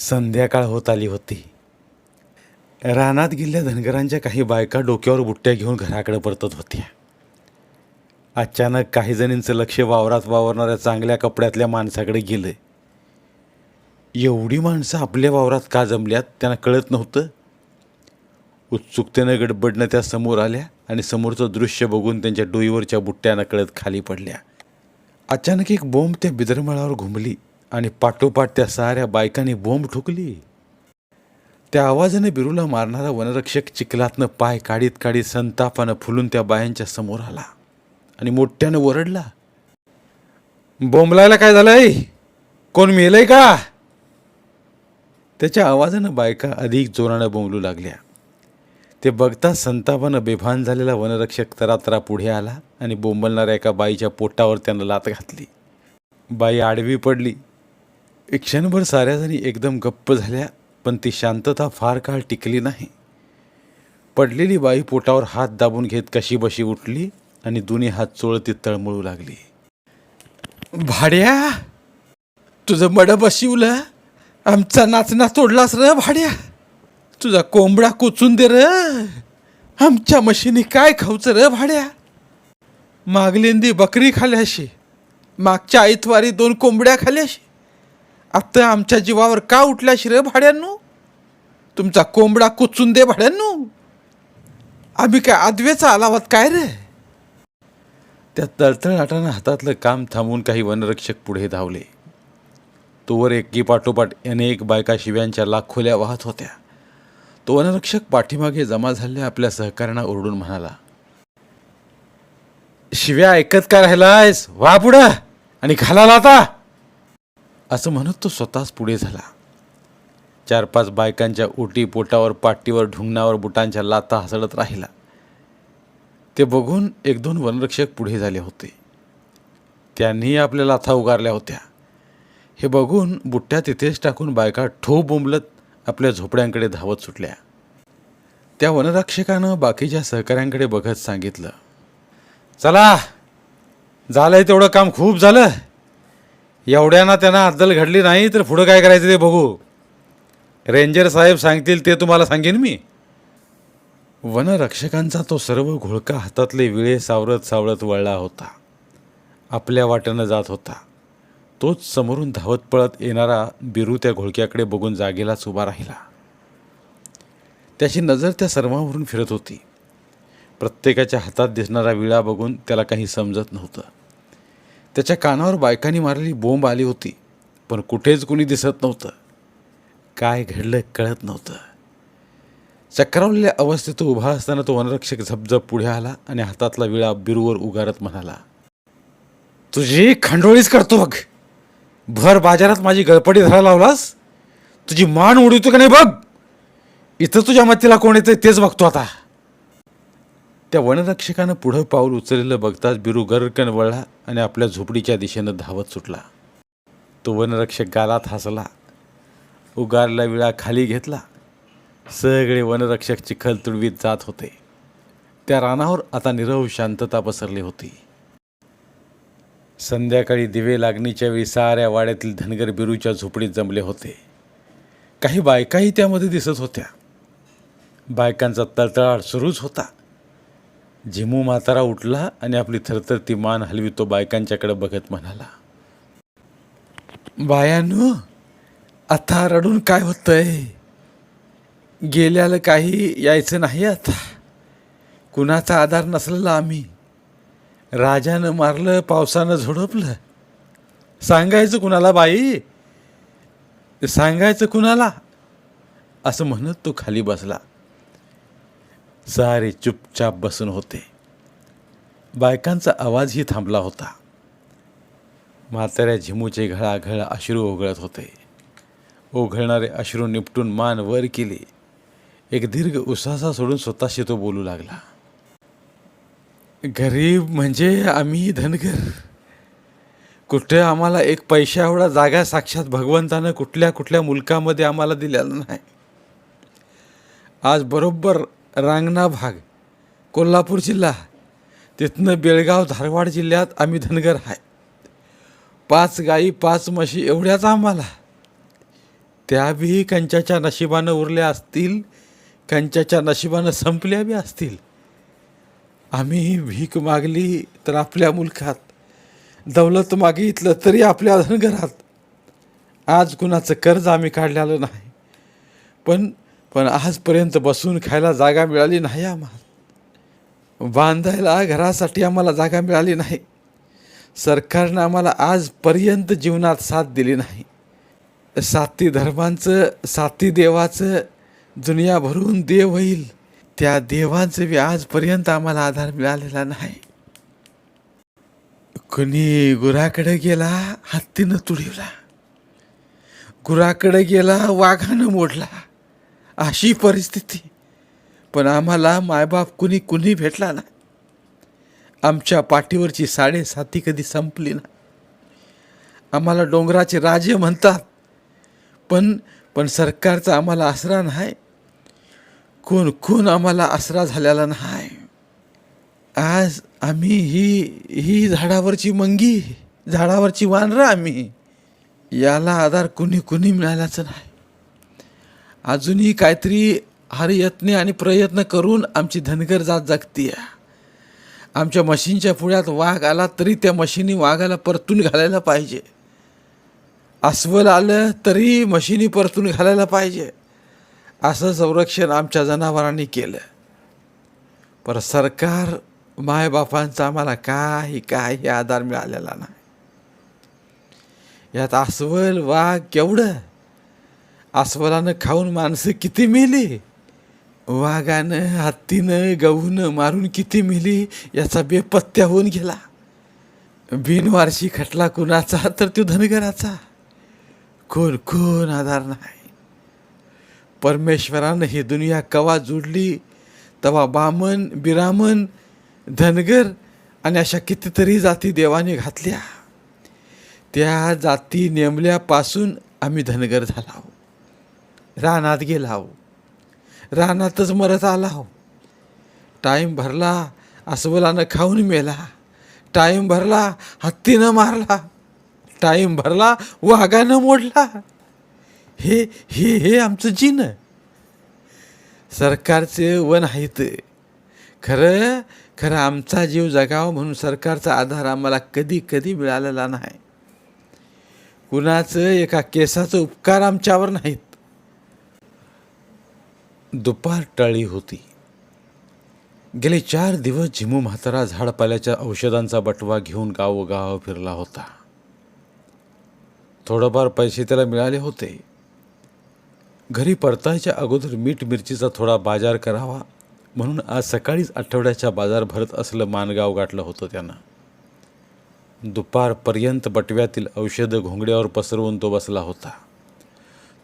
संध्याकाळ होत आली होती. रानात गेलेल्या धनगरांच्या काही बायका डोक्यावर बुट्ट्या घेऊन घराकडे परतत होत्या. अचानक काही जणींचं लक्ष वावरात वावरणाऱ्या चांगल्या कपड्यातल्या माणसाकडे गेलं. एवढी माणसं आपल्या वावरात का जमल्यात त्यांना कळत नव्हतं. उत्सुकतेनं गडबडनं त्या समोर आल्या आणि समोरचं दृश्य बघून त्यांच्या डोईवरच्या बुट्ट्यानं कळत खाली पडल्या. अचानक एक बोंब त्या बिदरमळावर घुमली. आणि पाठोपाठ त्या साऱ्या बायकांनी बोंब ठोकली. त्या आवाजाने बिरूला मारणारा वनरक्षक चिखलातनं पाय काढीत काढीत संतापानं फुलून त्या बायांच्या समोर आला आणि मोठ्यानं ओरडला. बोंबलायला काय झालंय कोण मेलंय का? त्याच्या आवाजानं बायका अधिक जोरानं बोंबलू लागल्या. ते बघता संतापानं बेभान झालेला वनरक्षक तरातरा पुढे आला आणि बोंबलणाऱ्या एका बाईच्या पोटावर त्यानं लात घातली. बाई आडवी पडली. एक क्षणभर साऱ्याजणी एकदम गप्प झाल्या पण ती शांतता फार काळ टिकली नाही. पडलेली बाई पोटावर हात दाबून घेत कशी बशी उठली आणि दोन्ही हात चोळतीत तळमळू लागली. भाड्या तुझं मड बशिवलं. आमचा नाचना तोडलास र भाड्या. तुझा कोंबडा कोचून दे र. आमच्या मशीनी काय खाऊचं र भाड्या? मागलेंदी बकरी खाल्याशी मागच्या आईतवारी दोन कोंबड्या खाल्याशी आता आमच्या जीवावर का उठल्या शिरे भाड्यांनो तुमचा कोंबडा कुचून दे भाड्यांनो आम्ही काय आदवेचा आलावात काय रे? त्या तळतळाटानं हातातलं काम थांबवून काही वनरक्षक पुढे धावले. तोवर एकी पाठोपाठ अनेक बायका शिव्यांच्या लाखोल्या वाहत होत्या. तो वनरक्षक पाठीमागे जमा झालेल्या आपल्या सहकाऱ्यांना ओरडून म्हणाला शिव्या ऐकत का राहिलायस? वा पुढं आणि घालाला आता. असं म्हणत तो स्वतःच पुढे झाला. चार पाच बायकांच्या ओटी पोटावर पाटीवर ढुंगणावर बुटांच्या लाता हसडत राहिला. ते बघून एक दोन वनरक्षक पुढे झाले होते. त्यांनीही आपल्या लाथा उगारल्या होत्या. हे बघून बुट्ट्या तिथेच टाकून बायका ठो बोंबलत आपल्या झोपड्यांकडे धावत सुटल्या. त्या वनरक्षकानं बाकीच्या सहकाऱ्यांकडे बघत सांगितलं चला झालंय तेवढं काम खूप झालं. एवढ्याना त्यांना अद्दल घडली नाही तर पुढं काय करायचं ते बघू. रेंजर साहेब सांगतील ते तुम्हाला सांगेन मी. वनरक्षकांचा तो सर्व घोळका हातातले विळे सावरत सावरत वळला होता. आपल्या वाटेनं जात होता. तोच समोरून धावत पळत येणारा बिरू त्या घोळक्याकडे बघून जागेलाच उभा राहिला. त्याची नजर त्या सर्वांवरून फिरत होती. प्रत्येकाच्या हातात दिसणारा विळा बघून त्याला काही समजत नव्हतं. त्याच्या कानावर बायकांनी मारलेली बोंब आली होती पण कुठेच कुणी दिसत नव्हतं. काय घडलं कळत नव्हतं. चक्रावलेल्या अवस्थेत तो उभा असताना तो वनरक्षक झपझप पुढे आला आणि हातातला विळा बिरूवर उगारत म्हणाला तुझी खंडोळीच करतो बघ. भर बाजारात माझी गळपटी धरायला लावलास? तुझी मान उडवतो का नाही बघ? इथं तुझ्या मतीला कोण येतं तेच बघतो आता. त्या वनरक्षकानं पुढं पाऊल उचललेलं बघताच बिरू गरकन वळला आणि आपल्या झोपडीच्या दिशेनं धावत सुटला. तो वनरक्षक गालात हसला. उगारला विळा खाली घेतला. सगळे वनरक्षक चिखल तुडवीत जात होते. त्या रानावर आता निरव शांतता पसरली होती. संध्याकाळी दिवे लागणीच्या वेळी साऱ्या वाड्यातील धनगर बिरूच्या झोपडीत जमले होते. काही बायकाही त्यामध्ये दिसत होत्या. बायकांचा तळतळाट सुरूच होता. झिमू म्हातारा उठला आणि आपली थरथरती मान हलवी तो बायकांच्याकडे बघत म्हणाला बायानो आता रडून काय होतंय? गेल्याला काही यायचं नाही आता. कुणाचा आधार नसलेला आम्ही. राजानं मारलं पावसानं झोडपलं. सांगायचं कुणाला बाई? सांगायचं कुणाला? असं म्हणत तो खाली बसला. सारे चुपचाप बसून होते. बायकांचा आवाजही थांबला होता. म्हाताऱ्या झिमूचे घळाघळ अश्रू ओघळत होते. ओघळणारे अश्रू निपटून मान वर केले. एक दीर्घ उसासा सोडून स्वतःशी तो बोलू लागला. गरीब म्हणजे आम्ही धनगर. कुठे आम्हाला एक पैशा एवढा जागा साक्षात भगवंतानं कुठल्या कुठल्या मुलकामध्ये आम्हाला दिलेला नाही. आज बरोबर रांगणा भाग कोल्हापूर जिल्हा. तिथनं बेळगाव धारवाड जिल्ह्यात आम्ही धनगर आहे पाच गाई पाच म्हशी एवढ्याच आम्हाला. त्या बी कंच्याच्या नशिबानं उरल्या असतील कंच्याच्या नशिबानं संपल्या बी असतील. आम्ही भीक मागली तर आपल्या मुलखात दौलत मागितलं तरी आपल्या धनगरात. आज कुणाचं कर्ज आम्ही काढलेलं नाही. पण पण आजपर्यंत बसून खायला जागा मिळाली नाही आम्हाला. बांधायला घरासाठी आम्हाला जागा मिळाली नाही. सरकारनं आम्हाला आजपर्यंत जीवनात साथ दिली नाही. साती धर्मांचं साती देवाचं दुनिया भरून देव होईल त्या देवांचं बी आजपर्यंत आम्हाला आधार मिळालेला नाही. कुणी गुराकडे गेला हत्तीनं तुडवला. गुराकडे गेला वाघानं मोडला. अशी परिस्थिती. पण आम्हाला मायबाप कुणी कुणी भेटला ना आमच्या पाठीवरची साडेसाती कधी संपली ना आम्हाला डोंगराचे राजे म्हणतात पण पण सरकारचा आम्हाला आसरा नाही. कोण कोण आम्हाला आसरा झालेला नाही. आज आम्ही ही ही झाडावरची मंगी झाडावरची वानरं आम्ही. याला आधार कुणी कुणी मिळाल्याचं नाही. अजूनही काहीतरी हरयत्ने आणि प्रयत्न करून आमची धनगर जात जगतीय. आमच्या मशीनच्या पुढ्यात वाघ आला तरी त्या मशीनी वाघाला परतून घालायला पाहिजे. अस्वल आलं तरी मशिनी परतून घालायला पाहिजे. असं संरक्षण आमच्या जनावरांनी केलं. पर सरकार मायबापांचा आम्हाला काही काही आधार मिळालेला नाही. यात अस्वल वाघ केवढं अस्वलानं खाऊन माणसं किती मेली? वाघानं हत्तीनं गहूनं मारून किती मेली? याचा बेपत्त्या होऊन गेला. बिनवारशी खटला कुणाचा? तर तो धनगराचा. कोण कोण आधार नाही. परमेश्वरानं ही दुनिया कवा जोडली? तवा बामन बिरामन धनगर आणि अशा कितीतरी जाती देवाने घातल्या. त्या जाती नेमल्यापासून आम्ही धनगर झाला. रानात गेला हो. रानातच मरत आला हो. टाईम भरला अस्वलानं खाऊन मेला. टाईम भरला हत्तीनं मारला. टाईम भरला वाघानं मोडला. हे हे हे आमचं जिन. सरकारचे वन आहेत. खरं खरं आमचा जीव जगावा म्हणून सरकारचा आधार आम्हाला कधी कधी मिळालेला नाही. कुणाचं एका केसाचं उपकार आमच्यावर नाहीत. दुपार टळली होती. गेले चार दिवस झिमू म्हातारा झाडपाल्याच्या औषधांचा बटवा घेऊन गावोगाव फिरला होता. थोडंफार पैसे त्याला मिळाले होते. घरी परतायच्या अगोदर मीठ मिरचीचा थोडा बाजार करावा म्हणून आज सकाळीच आठवड्याच्या बाजार भरत असलं मानगाव गाठलं होतं त्यानं. दुपारपर्यंत बटव्यातील औषधं घोंगड्यावर पसरवून तो बसला होता.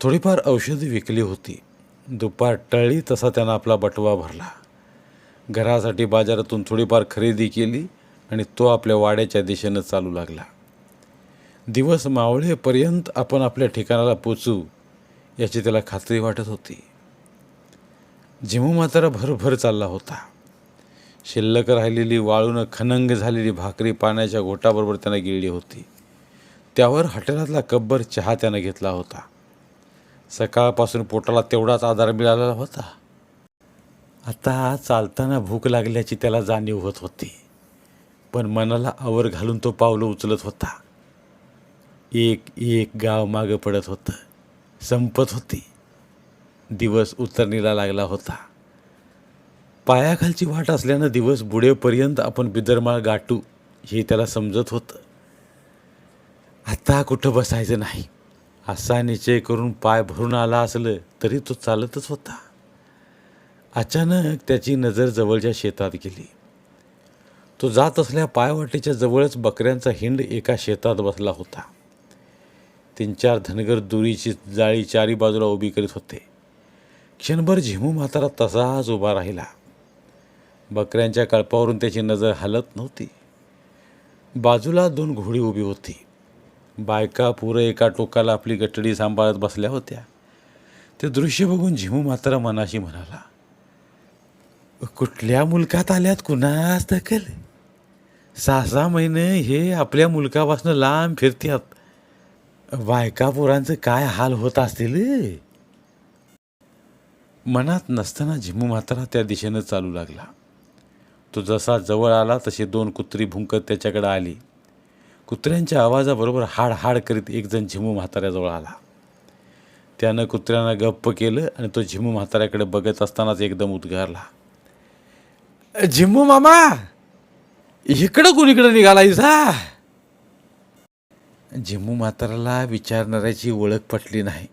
थोडीफार औषधं विकली होती. दुपार टळली तसा त्यानं आपला बटवा भरला. घरासाठी बाजारातून थोडीफार खरेदी केली आणि तो आपल्या वाड्याच्या दिशेनं चालू लागला. दिवस मावळेपर्यंत आपण आपल्या ठिकाणाला पोचू याची त्याला खात्री वाटत होती. झिमू मात्र भरभर चालला होता. शिल्लक राहिलेली वाळून खनंग झालेली भाकरी पाण्याच्या घोटाबरोबर त्यानं गिळली होती. त्यावर हॉटेलातला कब्बर चहा त्यानं घेतला होता. सकाळपासून पोटाला तेवढाच आधार मिळालेला होता. आता चालताना भूक लागल्याची त्याला जाणीव होत होती. पण मनाला आवर घालून तो पावलं उचलत होता. एक एक गाव मागं पडत होतं. संपत होती. दिवस उतरणीला लागला होता. पायाखालची वाट असल्यानं दिवस बुडेपर्यंत आपण बिदरमाळ गाठू हे त्याला समजत होतं. आता कुठं बसायचं नाही. असा निश्चय करून पाय भरून आला असलं तरी तो चालतच होता. अचानक त्याची नजर जवळच्या शेतात गेली. तो जात असल्या पायवाटेच्या जवळच बकऱ्यांचा हिंड एका शेतात बसला होता. तीन चार धनगर दुरीची जाळी चारी बाजूला उभी करीत होते. क्षणभर झिमू म्हातारा तसाच उभा राहिला. बकऱ्यांच्या कळपावरून त्याची नजर हलत नव्हती. बाजूला दोन घोडी उभी होती. बायका पुरं एका टोकाला आपली गटडी सांभाळत बसल्या होत्या. ते दृश्य बघून झिमू मात्र मनाशी म्हणाला कुठल्या मुलकात आल्यात कुणास दखल? सहा सहा महिने हे आपल्या मुलकापासून लांब फिरत्यात. बायका पोरांचं काय हाल होत असतील? मनात नसताना झिमू मात्रा त्या दिशेनं चालू लागला. तो जसा जवळ आला तशी दोन कुत्री भुंकत त्याच्याकडे आली. कुत्र्यांच्या आवाजाबरोबर हाड हाड करीत एकजण झिमू म्हाताऱ्याजवळ आला. त्यानं कुत्र्यांना गप्प केलं आणि तो झिमू म्हाताऱ्याकडे बघत असतानाच एकदम उद्गारला. झिमू मामा इकडं कुणीकडं निघालायसा झिमू म्हाताऱ्याला विचारणाऱ्याची ओळख पटली नाही.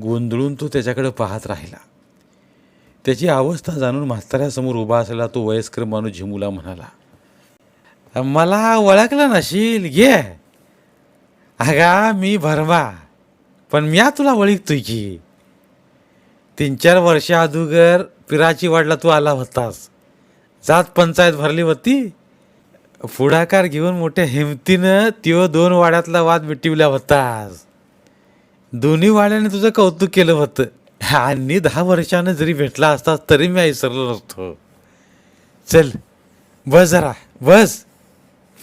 गोंधळून तो त्याच्याकडे पाहत राहिला. त्याची अवस्था जाणून म्हाताऱ्यासमोर उभा असलेला तो वयस्कर माणूस झिमूला म्हणाला मला ओळखलं नशील घे. अगा मी भरमा पण म्या तुला ओळखतोय की. तीन चार वर्ष अदुगर पिराची वाडला तू आला होतास. जात पंचायत भरली होती. पुढाकार घेऊन मोठ्या हिमतीनं त्यो दोन वाड्यातला वाद मिटिवला होतास. दोन्ही वाड्याने तुझं कौतुक केलं होतं. आणि दहा वर्षानं जरी भेटला असतास तरी मी विसरलो नसतो. चल बस जरा बस.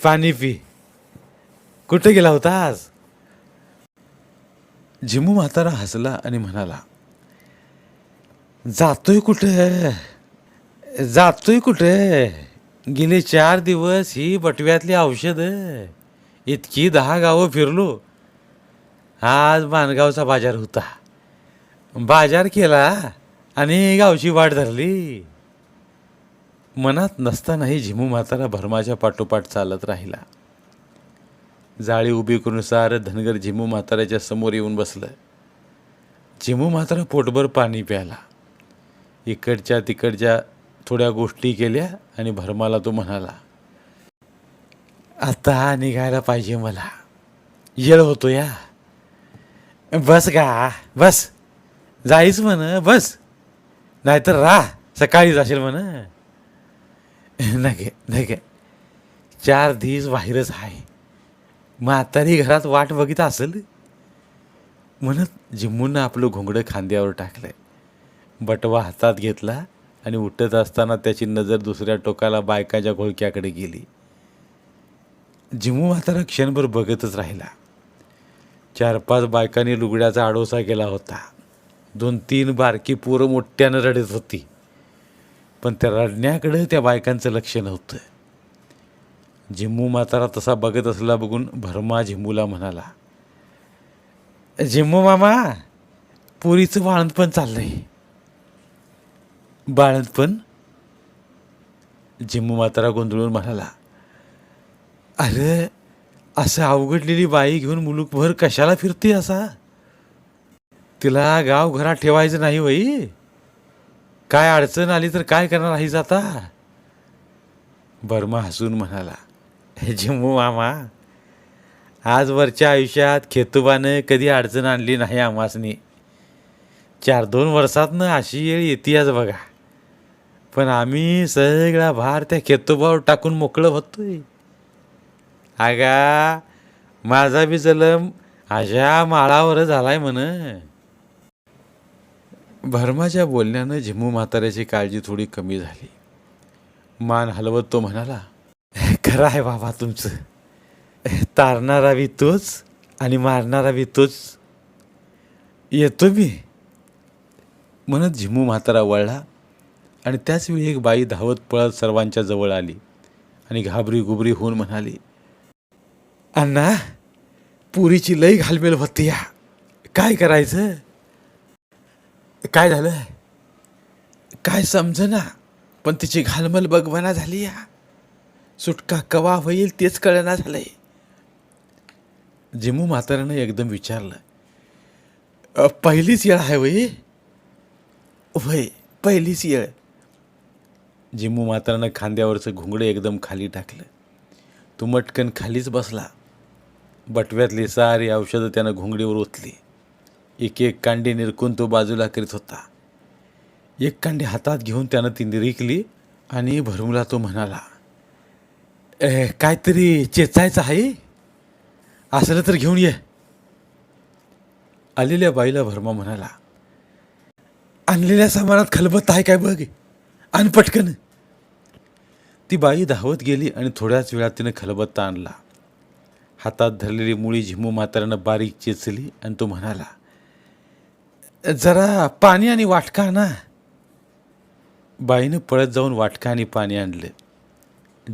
पाणी पी. कुठे गेला होतास झिमू म्हातारा हसला आणि म्हणाला जातोय कुठे? जातोय कुठे? गेले चार दिवस ही बटव्यातली औषधं. इतकी दहा गावं फिरलो. आज मानगावचा बाजार होता. बाजार केला आणि गावची वाट धरली. मनात नसतानाही झिमू म्हातारा भरमाच्या पाठोपाठ चालत राहिला. जाळी उभी करून सारं धनगर झिमू म्हाताऱ्याच्या समोर येऊन बसलं. झिमू म्हातारा पोटभर पाणी प्याला इकडच्या तिकडच्या थोड्या गोष्टी केल्या आणि भरमाला तो म्हणाला आता निघायला पाहिजे मला. येळ होतो या. बस का बस. जाईच म्हण बस. नाहीतर राह. सकाळी जाशील म्हण. नाही नाही काय चार दिवस बाहेरच आहे. म्हातारी घरात वाट बघित असेल? म्हणत जिम्मूनं आपलं घोंगडं खांद्यावर टाकलं बटवा हातात घेतला आणि उठत असताना त्याची नजर दुसऱ्या टोकाला बायकाच्या घोळक्याकडे गेली. जिमू म्हातारा क्षणभर बघतच राहिला. चार पाच बायकांनी लुगड्याचा आडोसा केला होता. दोन तीन बारकी पोरं मोठ्यानं रडत होती. पण त्या रडण्याकडं त्या बायकांचं लक्ष नव्हतं. झिम्मू म्हातारा तसा बघत असला बघून भरमा झिम्मूला म्हणाला झिम्मू मामा पुरीचं बाळंतपण चाललंय. बाळंतपण? झिम्मू म्हातारा गोंधळून म्हणाला अरे असं अवघडलेली बाई घेऊन मुलुकभर कशाला फिरते असा? तिला गाव घरात ठेवायचं नाही वई काय अडचण आली तर काय करणार आहेस आता? बर्मा हसून म्हणाला हे जिम्मू मामा आजवरच्या आयुष्यात खेतोबानं कधी अडचण आणली नाही आम्हासनी. चार दोन वर्षातनं अशी येळ येते बघा. पण आम्ही सगळा भार त्या खेतोबावर टाकून मोकळं होतोय. अगा माझा बी जलम अशा माळावर झालाय म्हण. भरमाच्या बोलण्यानं झिमू म्हाताऱ्याची काळजी थोडी कमी झाली. मान हलवत तो म्हणाला खरं आहे बाबा तुमचं. तारणारा बी तोच आणि मारणारा बी तोच. येतो मी. म्हणत झिमू म्हातारा वळला आणि त्याच वेळी एक बाई धावत पळत सर्वांच्या जवळ आली आणि घाबरी गुबरी होऊन म्हणाली अण्णा पुरीची लई घालमेल होती या. काय करायचं? काय झालं? काय समजना पण तिची घालमल बघवाना झाली या. सुटका कवा होईल तेच कळना झालंय. जिमू म्हातारानं एकदम विचारलं पहिलीच येळ आहे वय वय पहिलीच येळ. जिमू म्हातारानं खांद्यावरचं घुंगडं एकदम खाली टाकलं. तो मटकन खालीच बसला. बटव्यातली सारी औषधं त्यानं घुंगडीवर ओतली. एक एक कांडी निरकून तो बाजूला करीत होता. एक कांडी हातात घेऊन त्यानं ती निरिकली आणि भरमुला तो म्हणाला "ए, काहीतरी चेचायचं आहे? असलं तर घेऊन ये. आलेल्या बाईला भरमा म्हणाला आणलेल्या सामानात खलबत आहे काय बघ? आणि पटकन. ती बाई धावत गेली आणि थोड्याच वेळात तिनं खलबत्ता आणला. हातात धरलेली मुळी झिमू म्हाताऱ्यानं बारीक चेचली आणि तो म्हणाला जरा पाणी आणि वाटका ना. बाईनं पळत जाऊन वाटका आणि पाणी आणलं.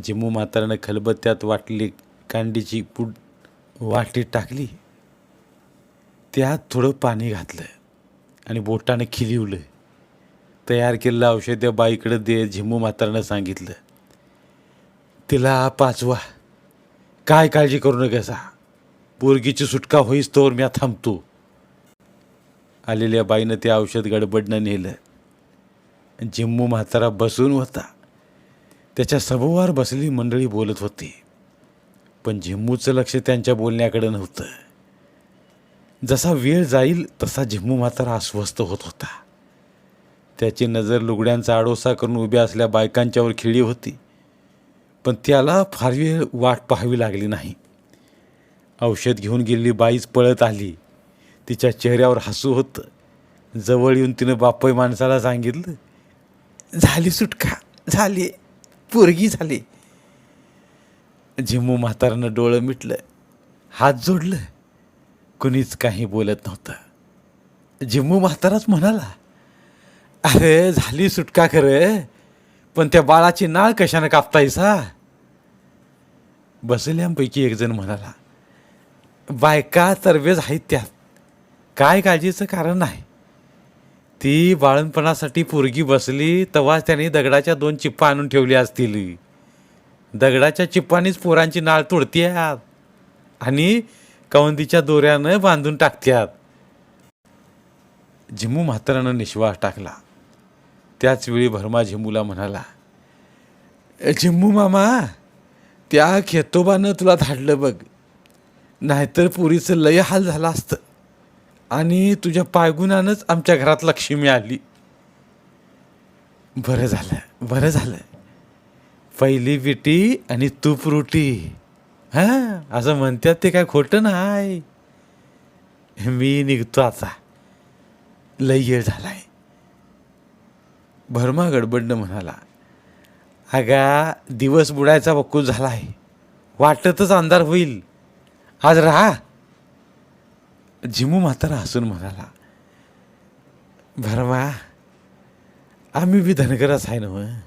जिमू म्हातारानं खलबत्त्यात वाटली कांडीची पूड वाटी टाकली. त्यात थोडं पाणी घातलं आणि बोटानं खिलिवलं. तयार केलेलं औषध त्या दे झिमू म्हातारानं सांगितलं. तिला पाचवा. काय काळजी करू नका पोरगीची सुटका होईस तोवर म्या थांबतो. आलेल्या बाईनं ते औषध गडबडनं नेलं. जिम्मू म्हातारा बसून होता. त्याच्या सभोवार बसलेली मंडळी बोलत होती. पण झिम्मूचं लक्ष त्यांच्या बोलण्याकडे नव्हतं. जसा वेळ जाईल तसा झिम्मू म्हातारा अस्वस्थ होत होता. त्याची नजर लुगड्यांचा आडोसा करून उभ्या असल्या बायकांच्यावर खिळी होती. पण त्याला फार वेळ वाट पाहावी लागली नाही. औषध घेऊन गेलेली बाईच पळत आली. तिच्या चेहऱ्यावर हसू होतं. जवळ येऊन तिनं बापय माणसाला सांगितलं झाली सुटका झाली पोरगी झाली. झिमू म्हातारानं डोळं मिटलं हात जोडलं. कुणीच काही बोलत नव्हतं. झिमू म्हाताराच म्हणाला अरे झाली सुटका खरं पण त्या बाळाची नाळ कशानं कापतायसा बसल्यांपैकी एकजण म्हणाला बायका तरवेज आहेत त्यात काय काळजीचं कारण नाही. ती बाळणपणासाठी पोरगी बसली तेव्हाच त्याने दगडाच्या दोन चिप्पा आणून ठेवली असतील. दगडाच्या चिप्पानीच पोरांची नाळ तोडत्यात आणि कवंदीच्या दोऱ्यानं बांधून टाकत्यात. झिमू म्हातारानं निश्वास टाकला. त्याचवेळी भरमा झिमूला म्हणाला झिम्मू मामा त्या खेतोबानं तुला धाडलं बघ. नाहीतर पुरीचं लय हाल झालं असतं. आणि तुझ्या पायगुणानंच आमच्या घरात लक्ष्मी आली. बरं झालं बरं झालं. पहिली विटी आणि तूप रोटी. हां असं म्हणतात ते काय खोटं नाही. मी निघतो आता. लय येळ झालाय. भरमा गडबडनं म्हणाला अगा दिवस बुडायचा वकूल झाला आहे वाटतच अंधार होईल. आज राहा. झिमू म्हातारा हसून म्हणाला भरमा आम्ही बी धनगरच आहे ना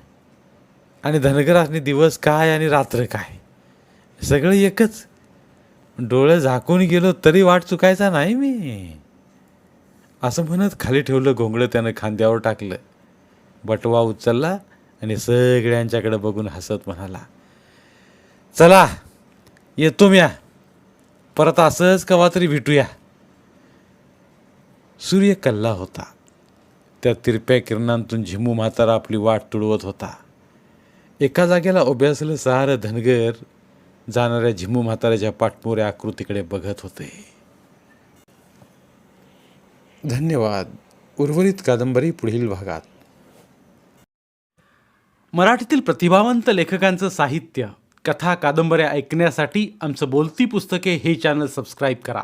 आणि धनगरासनी दिवस काय आणि रात्र काय? सगळं एकच. डोळे झाकून गेलो तरी वाट चुकायचा नाही मी. असं म्हणत खाली ठेवलं घोंगडं त्यानं खांद्यावर टाकलं. बटवा उचलला आणि सगळ्यांच्याकडे बघून हसत म्हणाला चला येतो म्या. परत असंच कवा तरी भेटूया. सूर्य कल्ला होता. त्या तिरप्या किरणांतून झिमू म्हातारा आपली वाट तुडवत होता. एका जागेला उभे सहारं धनगर जाणाऱ्या झिमू म्हाताऱ्याच्या पाठमोऱ्या आकृतीकडे बघत होते. धन्यवाद. उर्वरित कादंबरी पुढील भागात. मराठीतील प्रतिभावंत लेखकांचं साहित्य कथा कादंबऱ्या ऐकण्यासाठी आमचं बोलती पुस्तके हे चॅनल सबस्क्राईब करा.